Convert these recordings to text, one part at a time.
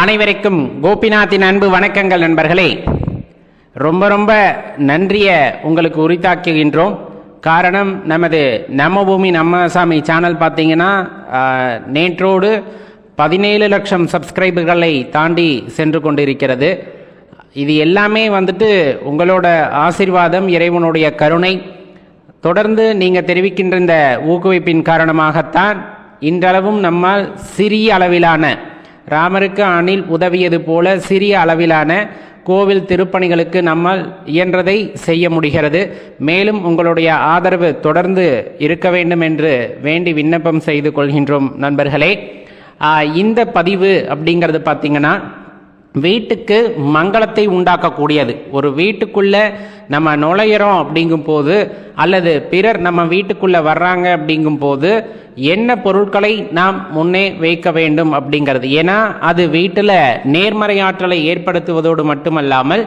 அனைவருக்கும் கோபிநாத்தின் அன்பு வணக்கங்கள் நண்பர்களே. ரொம்ப ரொம்ப நன்றியை உங்களுக்கு உரித்தாக்குகின்றோம். காரணம் நமது நம்ம பூமி நம்ம சாமி சேனல் பார்த்தீங்கன்னா நேற்றோடு பதினேழு லட்சம் சப்ஸ்கிரைபர்களை தாண்டி சென்று கொண்டிருக்கிறது. இது எல்லாமே வந்துட்டு உங்களோட ஆசீர்வாதம் இறைவனுடைய கருணை. தொடர்ந்து நீங்கள் தெரிவிக்கின்ற இந்த ஊக்குவிப்பின் காரணமாகத்தான் இன்றளவும் நம்மால் சிறிய அளவிலான ராமருக்கு அணில் உதவியது போல சிறிய அளவிலான கோவில் திருப்பணிகளுக்கு நம்மால் இயன்றதை செய்ய முடிகிறது. மேலும் உங்களுடைய ஆதரவு தொடர்ந்து இருக்க வேண்டும் என்று வேண்டி விண்ணப்பம் செய்து கொள்கின்றோம் நண்பர்களே. இந்த பதிவு அப்படிங்கிறது பார்த்தீங்கன்னா வீட்டுக்கு மங்களத்தை உண்டாக்கக்கூடியது. ஒரு வீட்டுக்குள்ளே நம்ம நுழையிறோம் அப்படிங்கும் போது அல்லது பிறர் நம்ம வீட்டுக்குள்ளே வர்றாங்க அப்படிங்கும் போது என்ன பொருட்களை நாம் முன்னே வைக்க வேண்டும் அப்படிங்கிறது. ஏன்னா அது வீட்டில் நேர்மறை ஆற்றலை ஏற்படுத்துவதோடு மட்டுமல்லாமல்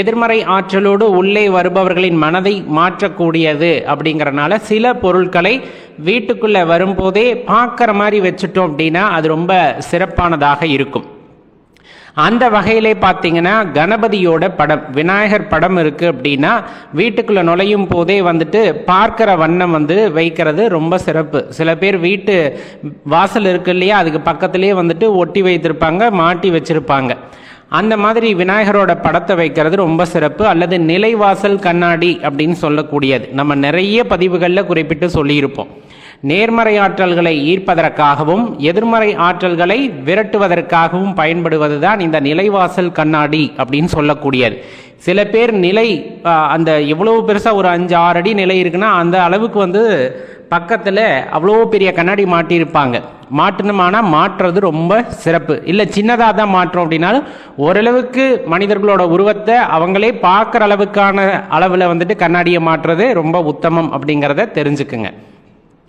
எதிர்மறை ஆற்றலோடு உள்ளே வருபவர்களின் மனதை மாற்றக்கூடியது அப்படிங்கிறனால சில பொருட்களை வீட்டுக்குள்ளே வரும்போதே பார்க்குற மாதிரி வச்சுட்டோம் அப்படின்னா அது ரொம்ப சிறப்பானதாக இருக்கும். அந்த வகையிலே பார்த்தீங்கன்னா கணபதியோட படம் விநாயகர் படம் இருக்கு அப்படின்னா வீட்டுக்குள்ள நுழையும் போதே வந்துட்டு பார்க்கிற வண்ணம் வந்து வைக்கிறது ரொம்ப சிறப்பு. சில பேர் வீட்டு வாசல் இருக்கு இல்லையா அதுக்கு பக்கத்துலேயே வந்துட்டு ஒட்டி வைத்திருப்பாங்க மாட்டி வச்சிருப்பாங்க. அந்த மாதிரி விநாயகரோட படத்தை வைக்கிறது ரொம்ப சிறப்பு. அல்லது நிலைவாசல் கண்ணாடி அப்படின்னு சொல்லக்கூடியது. நம்ம நிறைய பதிவுகளில் குறிப்பிட்டு சொல்லியிருப்போம். நேர்மறை ஆற்றல்களை ஈர்ப்பதற்காகவும் எதிர்மறை ஆற்றல்களை விரட்டுவதற்காகவும் பயன்படுவதுதான் இந்த நிலைவாசல் கண்ணாடி அப்படின்னு சொல்லக்கூடியது. சில பேர் நிலை அந்த எவ்வளவு பெருசாக ஒரு அஞ்சு ஆறு அடி நிலை இருக்குன்னா அந்த அளவுக்கு வந்து பக்கத்தில் அவ்வளோ பெரிய கண்ணாடி மாட்டியிருப்பாங்க. மாட்டணுமானா மாற்றுறது ரொம்ப சிறப்பு. இல்லை சின்னதாக தான் மாற்றோம் அப்படின்னாலும் ஓரளவுக்கு மனிதர்களோட உருவத்தை அவங்களே பார்க்குற அளவுக்கான அளவில் வந்துட்டு கண்ணாடியை மாற்றுறது ரொம்ப உத்தமம் அப்படிங்கிறத தெரிஞ்சுக்குங்க.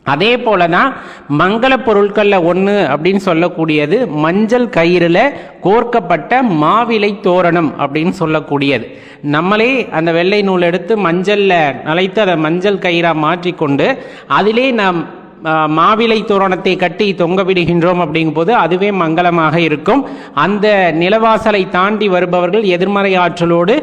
அதே போல தான் மங்கள பொருட்களில் ஒன்று அப்படின்னு சொல்லக்கூடியது மஞ்சள் கயிறில் கோர்க்கப்பட்ட மாவிலை தோரணம் அப்படின்னு சொல்லக்கூடியது. நம்மளே அந்த வெள்ளை நூல் எடுத்து மஞ்சளில் நலைத்து அதை மஞ்சள் கயிறாக மாற்றிக்கொண்டு அதிலே நாம் மாவிலை தோரணத்தை கட்டி தொங்க விடுகின்றோம் அப்படிங்கும்போது அதுவே மங்களமாக இருக்கும். அந்த நிலவாசலை தாண்டி வருபவர்கள் எதிர்மறை ஆற்றலோடு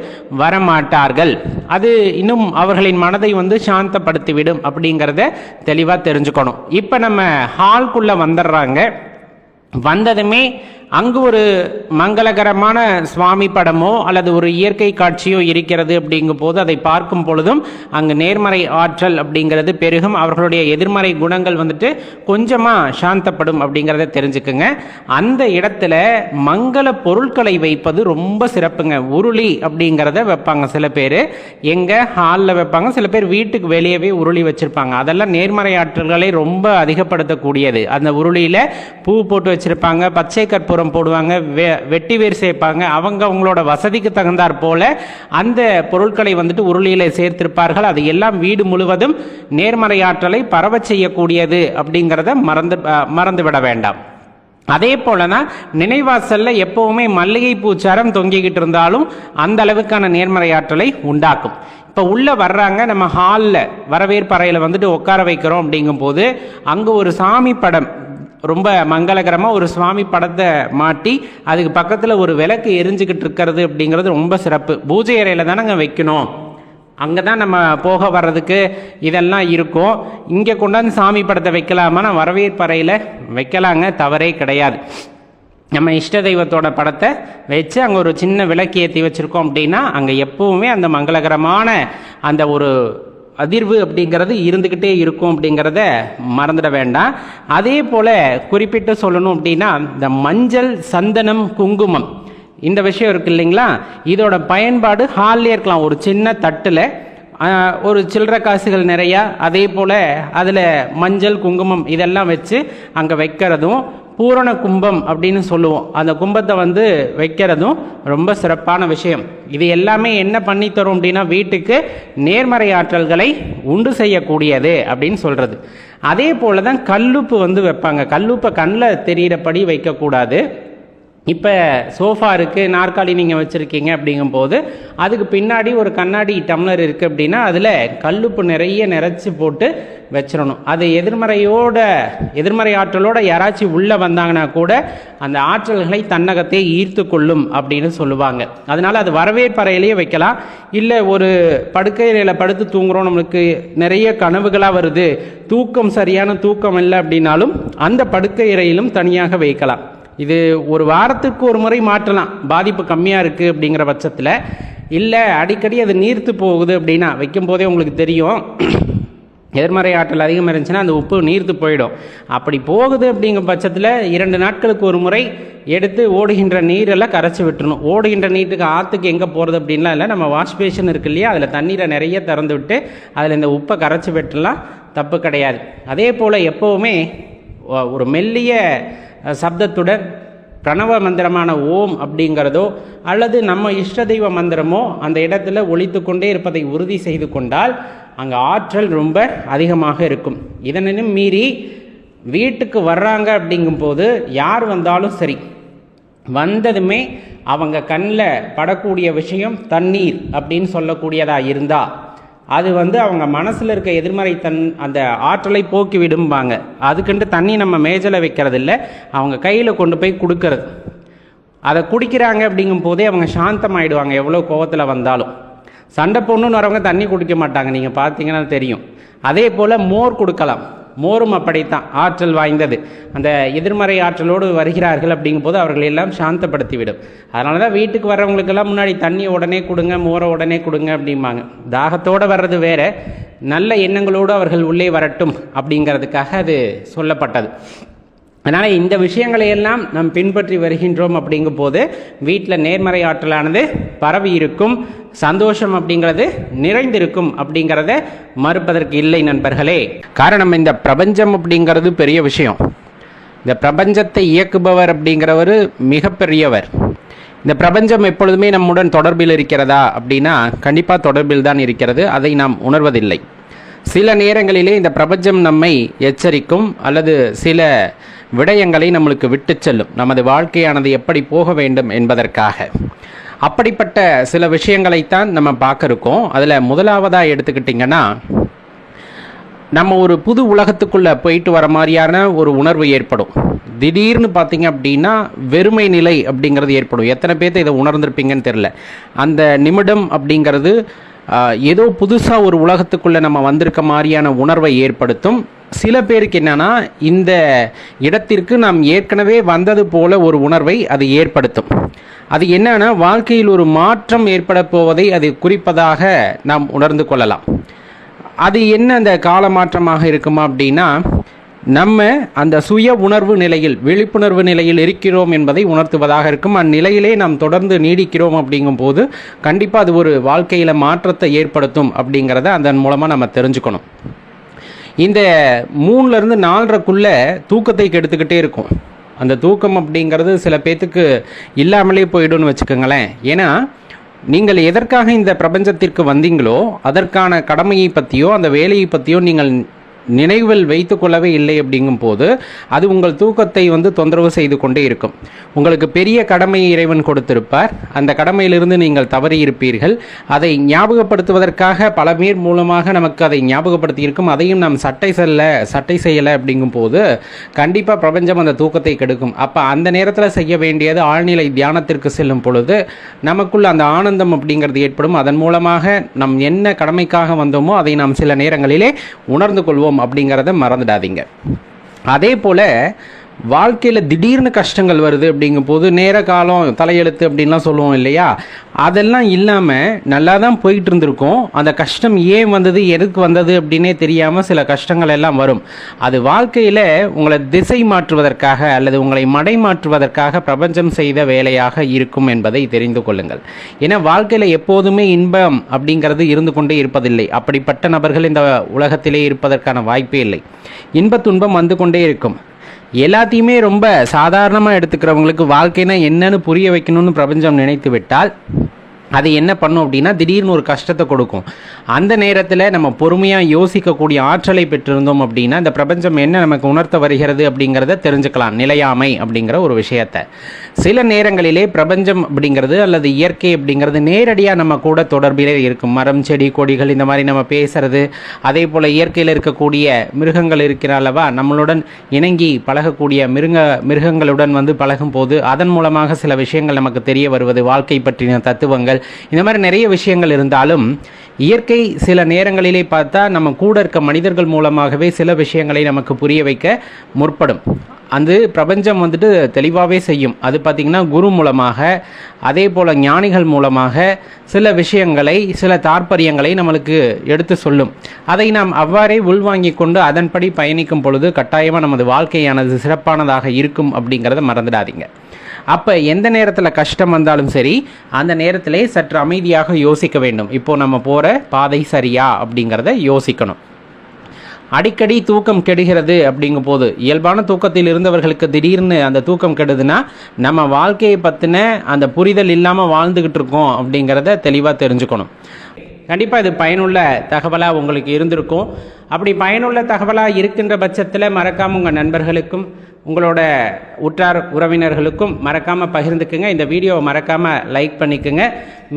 வரமாட்டார்கள். அது இன்னும் அவர்களின் மனதை வந்து சாந்தப்படுத்திவிடும் அப்படிங்கிறத தெளிவாக தெரிஞ்சுக்கணும். இப்போ நம்ம ஹால்குள்ளே வந்துடுறாங்க வந்ததுமே அங்கு ஒரு மங்களகரமான சுவாமி படமோ அல்லது ஒரு இயற்கை காட்சியோ இருக்கிறது அப்படிங்கும் போது அதை பார்க்கும் பொழுதும் அங்கு நேர்மறை ஆற்றல் அப்படிங்கிறது பெருகும். அவர்களுடைய எதிர்மறை குணங்கள் வந்துட்டு கொஞ்சமாக சாந்தப்படும் அப்படிங்கிறத தெரிஞ்சுக்குங்க. அந்த இடத்துல மங்கள பொருட்களை வைப்பது ரொம்ப சிறப்புங்க. உருளி அப்படிங்கிறத வைப்பாங்க சில பேர். எங்கே ஹாலில் வைப்பாங்க. சில பேர் வீட்டுக்கு வெளியவே உருளி வச்சுருப்பாங்க. அதெல்லாம் நேர்மறை ஆற்றல்களை ரொம்ப அதிகப்படுத்தக்கூடியது. அந்த உருளியில் பூ போட்டு வச்சிருப்பாங்க பச்சை கற்பூரம் போடுவாங்க வெ வெட்டி வேர் சேர்ப்பாங்க அவங்க அவங்களோட வசதிக்கு தகுந்தாற் போல அந்த பொருட்களை வந்துட்டு உருளியில் சேர்த்திருப்பார்கள். அது எல்லாம் வீடு முழுவதும் நேர்மறை ஆற்றலை செய்யக்கூடியது அப்படிங்கிறத மறந்து மறந்துவிட மறந்து விட வேண்டாம். அதே போல தான் நினைவாசல்ல எப்பவுமே மல்லிகை பூச்சாரம் தொங்கிக்கிட்டு இருந்தாலும் அந்த அளவுக்கான நேர்மறை ஆற்றலை உண்டாக்கும். இப்போ உள்ளே வர்றாங்க நம்ம ஹாலில் வரவேற்பறையில் வந்துட்டு உட்கார வைக்கிறோம் அப்படிங்கும்போது அங்கே ஒரு சாமி படம் ரொம்ப மங்களகரமாக ஒரு சுவாமி படத்தை மாட்டி அதுக்கு பக்கத்தில் ஒரு விளக்கு எரிஞ்சுக்கிட்டு இருக்கிறது அப்படிங்கிறது ரொம்ப சிறப்பு. பூஜை அறையில் அங்கே வைக்கணும். அங்கே தான் நம்ம போக வர்றதுக்கு இதெல்லாம் இருக்கும். இங்கே கொண்டாந்து சாமி படத்தை வைக்கலாமா? வரவேற்பறையில் வைக்கலாங்க தவறே கிடையாது. நம்ம இஷ்ட தெய்வத்தோட படத்தை வச்சு அங்கே ஒரு சின்ன விளக்கு ஏற்றி வச்சுருக்கோம் அப்படின்னா அங்கே எப்பவுமே அந்த மங்களகரமான அந்த ஒரு அதிர்வு அப்படிங்கிறது இருந்துக்கிட்டே இருக்கும் அப்படிங்கிறத மறந்துட வேண்டாம். அதே போல் குறிப்பிட்டு சொல்லணும் அப்படின்னா இந்த மஞ்சள் சந்தனம் குங்குமம். இந்த விஷயம் இருக்கு இல்லைங்களா? இதோட பயன்பாடு ஹால்லே இருக்கலாம். ஒரு சின்ன தட்டில் ஒரு சில்லற காசுகள் நிறையா அதே போல் அதில் மஞ்சள் குங்குமம் இதெல்லாம் வச்சு அங்கே வைக்கிறதும் பூரண கும்பம் அப்படின்னு சொல்லுவோம். அந்த கும்பத்தை வந்து வைக்கிறதும் ரொம்ப சிறப்பான விஷயம். இது எல்லாமே என்ன பண்ணி தரும் அப்படின்னா வீட்டுக்கு நேர்மறை ஆற்றல்களை உண்டு செய்யக்கூடியது அப்படின்னு சொல்கிறது அதே போல் தான் கல்லுப்பு வந்து வைப்பாங்க. கல்லுப்பை கண்ணில் தெரிகிறபடி வைக்கக்கூடாது. இப்போ சோஃபா இருக்குது நாற்காலி நீங்கள் வச்சுருக்கீங்க அப்படிங்கும்போது அதுக்கு பின்னாடி ஒரு கண்ணாடி டம்ளர் இருக்குது அப்படின்னா அதில் கல்லுப்பு நிறைய நிறச்சி போட்டு வச்சிடணும். அது எதிர்மறையோட எதிர்மறை ஆற்றலோட யாராச்சும் உள்ளே வந்தாங்கன்னா கூட அந்த ஆற்றல்களை தன்னகத்தை ஈர்த்து கொள்ளும் அப்படின்னு சொல்லுவாங்க. அதனால் அது வரவேற்பறையிலேயே வைக்கலாம். இல்லை ஒரு படுக்கையில் படுத்து தூங்குறோம் நம்மளுக்கு நிறைய கனவுகளாக வருது தூக்கம் சரியான தூக்கம் இல்லை அப்படின்னாலும் அந்த படுக்கை இறையிலும் தனியாக வைக்கலாம். இது ஒரு வாரத்துக்கு ஒரு முறை மாற்றலாம். பாதிப்பு கம்மியாக இருக்குது அப்படிங்கிற பட்சத்தில். இல்லை அடிக்கடி அது நீர்த்து போகுது அப்படின்னா வைக்கும் போதே உங்களுக்கு தெரியும். எதிர்மறை ஆற்றல் அதிகமாக இருந்துச்சுன்னா அந்த உப்பு நீர்த்து போயிடும். அப்படி போகுது அப்படிங்கிற பட்சத்தில் இரண்டு நாட்களுக்கு ஒரு முறை எடுத்து ஓடுகின்ற நீரெல்லாம் கரைச்சி விட்டுணும் ஓடுகின்ற நீட்டுக்கு ஆற்றுக்கு எங்கே போகிறது அப்படின்லாம் இல்லை. நம்ம வாஷ் பேஷன் இருக்கு இல்லையா? அதில் தண்ணீரை நிறைய திறந்து விட்டு அதில் இந்த உப்பை கரைச்சி விட்டுலாம் தப்பு கிடையாது. அதே போல் எப்போவுமே ஒரு மெல்லிய சப்தத்துடன் பிரணவ மந்திரமான ஓம் அப்படிங்கிறதோ அல்லது நம்ம இஷ்ட தெய்வ மந்திரமோ அந்த இடத்துல ஒழித்து கொண்டே இருப்பதை உறுதி செய்து கொண்டால் அங்கே ஆற்றல் ரொம்ப அதிகமாக இருக்கும். இதனும் மீறி வீட்டுக்கு வர்றாங்க அப்படிங்கும்போது யார் வந்தாலும் சரி. வந்ததுமே அவங்க கண்ணில் படக்கூடிய விஷயம் தண்ணீர் அப்படின்னு சொல்லக்கூடியதாக இருந்தால் அது வந்து அவங்க மனசில் இருக்க எதிர்மறை தன் அந்த ஆற்றலை போக்கி விடும்பாங்க அதுக்குன்ட்டு தண்ணி நம்ம மேஜலை வைக்கிறது இல்லை அவங்க கையில் கொண்டு போய் கொடுக்கறது. அதை குடிக்கிறாங்க அப்படிங்கும் போதே அவங்க சாந்தமாயிடுவாங்க எவ்வளோ கோவத்தில் வந்தாலும். சண்டை பொண்ணுன்னு வரவங்க தண்ணி குடிக்க மாட்டாங்க நீங்கள் பார்த்தீங்கன்னா தெரியும். அதே போல் மோர் கொடுக்கலாம். மோரும் அப்படித்தான் ஆற்றல் வாய்ந்தது. அந்த எதிர்மறை ஆற்றலோடு வருகிறார்கள் அப்படிங்கும்போது அவர்களை எல்லாம் சாந்தப்படுத்திவிடும். அதனால தான் வீட்டுக்கு வர்றவங்களுக்கெல்லாம் முன்னாடி தண்ணியை உடனே கொடுங்க மோரை உடனே கொடுங்க அப்படிம்பாங்க. தாகத்தோடு வர்றது வேற நல்ல எண்ணங்களோடு அவர்கள் உள்ளே வரட்டும் அப்படிங்கிறதுக்காக அது சொல்லப்பட்டது. அதனால் இந்த விஷயங்களை எல்லாம் நாம் பின்பற்றி வருகின்றோம் அப்படிங்கும் போது வீட்டில் நேர்மறை ஆற்றலானது பரவி இருக்கும் சந்தோஷம் அப்படிங்கிறது நிறைந்திருக்கும் அப்படிங்கிறத மறுப்பதற்கு இல்லை நண்பர்களே. காரணம் இந்த பிரபஞ்சம் அப்படிங்கிறது பெரிய விஷயம். இந்த பிரபஞ்சத்தை இயக்குபவர் அப்படிங்கிறவர் மிகப்பெரியவர். இந்த பிரபஞ்சம் எப்பொழுதுமே நம்முடன் தொடர்பில் இருக்கிறதா அப்படின்னா கண்டிப்பாக தொடர்பில் தான் இருக்கிறது. அதை நாம் உணர்வதில்லை. சில நேரங்களிலே இந்த பிரபஞ்சம் நம்மை எச்சரிக்கும் அல்லது சில விடயங்களை நம்மளுக்கு விட்டு செல்லும். நமது வாழ்க்கையானது எப்படி போக வேண்டும் என்பதற்காக. அப்படிப்பட்ட சில விஷயங்களைத்தான் நம்ம பார்க்க இருக்கோம் அதில் முதலாவதாக எடுத்துக்கிட்டிங்கன்னா நம்ம ஒரு புது உலகத்துக்குள்ளே போயிட்டு வர மாதிரியான ஒரு உணர்வு ஏற்படும். திடீர்னு பார்த்தீங்க அப்படின்னா வெறுமை நிலை அப்படிங்கிறது ஏற்படும். எத்தனை பேர்த்த இதை உணர்ந்திருப்பீங்கன்னு தெரில அந்த நிமிடம் அப்படிங்கிறது ஏதோ புதுசாக ஒரு உலகத்துக்குள்ளே நம்ம வந்திருக்க மாதிரியான உணர்வை ஏற்படுத்தும். சில பேருக்கு என்னன்னா இந்த இடத்திற்கு நாம் ஏற்கனவே வந்தது போல ஒரு உணர்வை அது ஏற்படுத்தும். அது என்னன்னா வாழ்க்கையில் ஒரு மாற்றம் ஏற்பட போவதை அது குறிப்பதாக நாம் உணர்ந்து கொள்ளலாம். அது என்ன அந்த கால மாற்றமாக இருக்குமா அப்படின்னா நம்ம அந்த சுய உணர்வு நிலையில் விழிப்புணர்வு நிலையில் இருக்கிறோம் என்பதை உணர்த்துவதாக இருக்கும். அந்நிலையிலே நாம் தொடர்ந்து நீடிக்கிறோம் அப்படிங்கும்போது கண்டிப்பாக அது ஒரு வாழ்க்கையில் மாற்றத்தை ஏற்படுத்தும் அப்படிங்கிறத அதன் மூலமாக நம்ம தெரிஞ்சுக்கணும். இந்த மூணுலேருந்து நாலரைக்குள்ள தூக்கத்தை கெடுத்துக்கிட்டே இருக்கும். அந்த தூக்கம் அப்படிங்கிறது சில பேர்த்துக்கு இல்லாமலே போயிடும்னு வச்சுக்கோங்களேன். ஏன்னா நீங்கள் எதற்காக இந்த பிரபஞ்சத்திற்கு வந்தீங்களோ அதற்கான கடமையை பற்றியோ அந்த வேலையை பற்றியோ நீங்கள் நினைவில் வைத்து கொள்ளவே இல்லை அப்படிங்கும் போது அது உங்கள் தூக்கத்தை வந்து தொந்தரவு செய்து கொண்டே இருக்கும். உங்களுக்கு பெரிய கடமையை இறைவன் கொடுத்திருப்பார். அந்த கடமையிலிருந்து நீங்கள் தவறி இருப்பீர்கள் அதை ஞாபகப்படுத்துவதற்காக பல பேர் மூலமாக நமக்கு அதை ஞாபகப்படுத்தி இருக்கும் அதையும் நாம் சட்டை செல்ல சட்டை செய்யலை அப்படிங்கும் போது கண்டிப்பாக பிரபஞ்சம் அந்த தூக்கத்தை கெடுக்கும். அப்போ அந்த நேரத்தில் செய்ய வேண்டியது ஆழ்நிலை தியானத்திற்கு செல்லும் பொழுது நமக்குள்ள அந்த ஆனந்தம் அப்படிங்கிறது ஏற்படும். அதன் மூலமாக நம் என்ன கடமைக்காக வந்தோமோ அதை நாம் சில நேரங்களிலே உணர்ந்து கொள்வோம். அப்படிங்கிறத மறந்துடாதீங்க. அதே போல் வாழ்க்கையில் திடீர்னு கஷ்டங்கள் வருது அப்படிங்கும் போது நேர காலம் தலையெழுத்து அப்படின்லாம் சொல்லுவோம் இல்லையா? அதெல்லாம் இல்லாமல் நல்லா தான் போயிட்டு இருந்திருக்கும். அந்த கஷ்டம் ஏன் வந்தது எதுக்கு வந்தது அப்படின்னே தெரியாமல் சில கஷ்டங்கள் எல்லாம் வரும். அது வாழ்க்கையில் உங்களை திசை மாற்றுவதற்காக அல்லது உங்களை மடை மாற்றுவதற்காக பிரபஞ்சம் செய்த வேலையாக இருக்கும் என்பதை தெரிந்து கொள்ளுங்கள். ஏன்னா வாழ்க்கையில் எப்போதுமே இன்பம் அப்படிங்கிறது இருந்து கொண்டே இருப்பதில்லை. அப்படிப்பட்ட நபர்கள் இந்த உலகத்திலே இருப்பதற்கான வாய்ப்பே இல்லை. இன்ப துன்பம் வந்து கொண்டே இருக்கும். எல்லாத்தையுமே ரொம்ப சாதாரணமாக எடுத்துக்கிறவங்களுக்கு வாழ்க்கைனா என்னன்னு புரிய வைக்கணும்னு பிரபஞ்சம் நினைத்து விட்டால் அது என்ன பண்ணும் அப்படின்னா திடீர்னு ஒரு கஷ்டத்தை கொடுக்கும். அந்த நேரத்தில் நம்ம பொறுமையாக யோசிக்கக்கூடிய ஆற்றலை பெற்றிருந்தோம் அப்படின்னா இந்த பிரபஞ்சம் என்ன நமக்கு உணர்த்த வருகிறது அப்படிங்கிறத தெரிஞ்சுக்கலாம். நிலையாமை அப்படிங்கிற ஒரு விஷயத்தை. சில நேரங்களிலே பிரபஞ்சம் அப்படிங்கிறது அல்லது இயற்கை அப்படிங்கிறது நேரடியாக நம்ம கூட தொடர்பிலே இருக்கும். மரம் செடி கொடிகள் இந்த மாதிரி நம்ம பேசுறது. அதே போல் இயற்கையில் இருக்கக்கூடிய மிருகங்கள் இருக்கிற அளவா நம்மளுடன் இணங்கி பழகக்கூடிய மிருக மிருகங்களுடன் வந்து பழகும் போது அதன் மூலமாக சில விஷயங்கள் நமக்கு தெரிய வருவது. வாழ்க்கை பற்றின தத்துவங்கள் இந்த மாதிரி நிறைய விஷயங்கள் இருந்தாலும் இயற்கை சில நேரங்களிலே பார்த்தா நம்ம கூட இருக்க மனிதர்கள் மூலமாகவே சில விஷயங்களை நமக்கு புரிய வைக்க முற்படும். அது பிரபஞ்சம் வந்துட்டு தெளிவாகவே செய்யும். அது பார்த்திங்கன்னா குரு மூலமாக அதே போல் ஞானிகள் மூலமாக சில விஷயங்களை சில தாற்பயங்களை நம்மளுக்கு எடுத்து சொல்லும். அதை நாம் அவ்வாறே உள்வாங்கி கொண்டு அதன்படி பயணிக்கும் பொழுது கட்டாயமாக நமது வாழ்க்கையானது சிறப்பானதாக இருக்கும் அப்படிங்கிறத மறந்துடாதீங்க. அப்போ எந்த நேரத்தில் கஷ்டம் வந்தாலும் சரி அந்த நேரத்திலே சற்று அமைதியாக யோசிக்க வேண்டும். இப்போ நம்ம போகிற பாதை சரியா அப்படிங்கிறத யோசிக்கணும். அடிக்கடி தூக்கம் கெடுகிறது அப்படிங்கும் போது இயல்பான தூக்கத்தில் இருந்தவர்களுக்கு திடீர்னு அந்த தூக்கம் கெடுதுன்னா நம்ம வாழ்க்கையை பற்றின அந்த புரிதல் இல்லாமல் வாழ்ந்துக்கிட்டு இருக்கோம் அப்படிங்கிறத தெளிவாக தெரிஞ்சுக்கணும். கண்டிப்பாக இது பயனுள்ள தகவலாக உங்களுக்கு இருந்திருக்கும். அப்படி பயனுள்ள தகவலாக இருக்கின்ற பட்சத்தில் மறக்காமல் உங்கள் நண்பர்களுக்கும் உங்களோட உற்றார் உறவினர்களுக்கும் மறக்காமல் பகிர்ந்துக்குங்க. இந்த வீடியோவை மறக்காமல் லைக் பண்ணிக்கோங்க.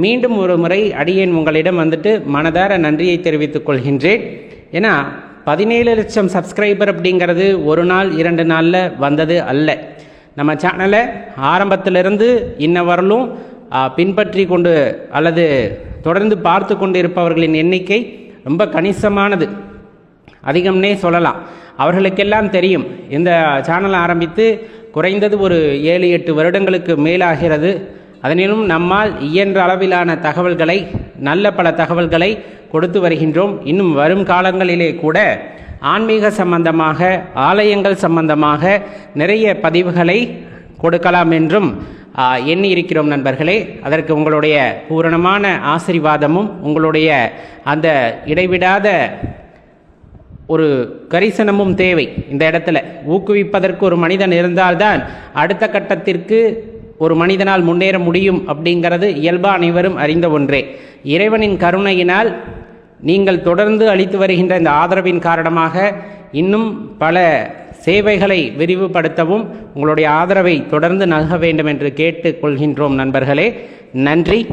மீண்டும் ஒரு முறை அடியேன் உங்களிடம் வந்துட்டு மனதார நன்றியை தெரிவித்துக் கொள்கின்றேன். ஏன்னா பதினேழு லட்சம் சப்ஸ்கிரைபர் அப்படிங்கிறது ஒரு நாள் இரண்டு நாளில் வந்தது அல்ல. நம்ம சேனலை ஆரம்பத்திலிருந்து இன்ன வரலும் பின்பற்றி கொண்டு அல்லது தொடர்ந்து பார்த்து கொண்டிருப்பவர்களின் எண்ணிக்கை ரொம்ப கணிசமானது. அதிகம்னே சொல்லலாம். அவர்களுக்கெல்லாம் தெரியும். இந்த சேனல் ஆரம்பித்து குறைந்தது ஒரு ஏழு எட்டு வருடங்களுக்கு மேலாகிறது. அதனிலும் நம்மால் இயன்ற அளவிலான தகவல்களை நல்ல பல தகவல்களை கொடுத்து வருகின்றோம். இன்னும் வரும் காலங்களிலே கூட ஆன்மீக சம்பந்தமாக ஆலயங்கள் சம்பந்தமாக நிறைய பதிவுகளை கொடுக்கலாம் என்றும் எண்ணி இருக்கிறோம் நண்பர்களே. அதற்கு உங்களுடைய பூரணமான ஆசீர்வாதமும் உங்களுடைய அந்த இடைவிடாத ஒரு கரிசனமும் தேவை இந்த இடத்துல. ஊக்குவிப்பதற்கு ஒரு மனிதன் இருந்தால்தான் அடுத்த கட்டத்திற்கு ஒரு மனிதனால் முன்னேற முடியும் அப்படிங்கிறது இயல்பா அனைவரும் அறிந்த ஒன்றே. இறைவனின் கருணையினால் நீங்கள் தொடர்ந்து அளித்து வருகின்ற இந்த ஆதரவின் காரணமாக இன்னும் பல சேவைகளை விரிவுபடுத்தவும் உங்களுடைய ஆதரவை தொடர்ந்து நல்க வேண்டும் என்று கேட்டுக்கொள்கின்றோம் நண்பர்களே. நன்றி.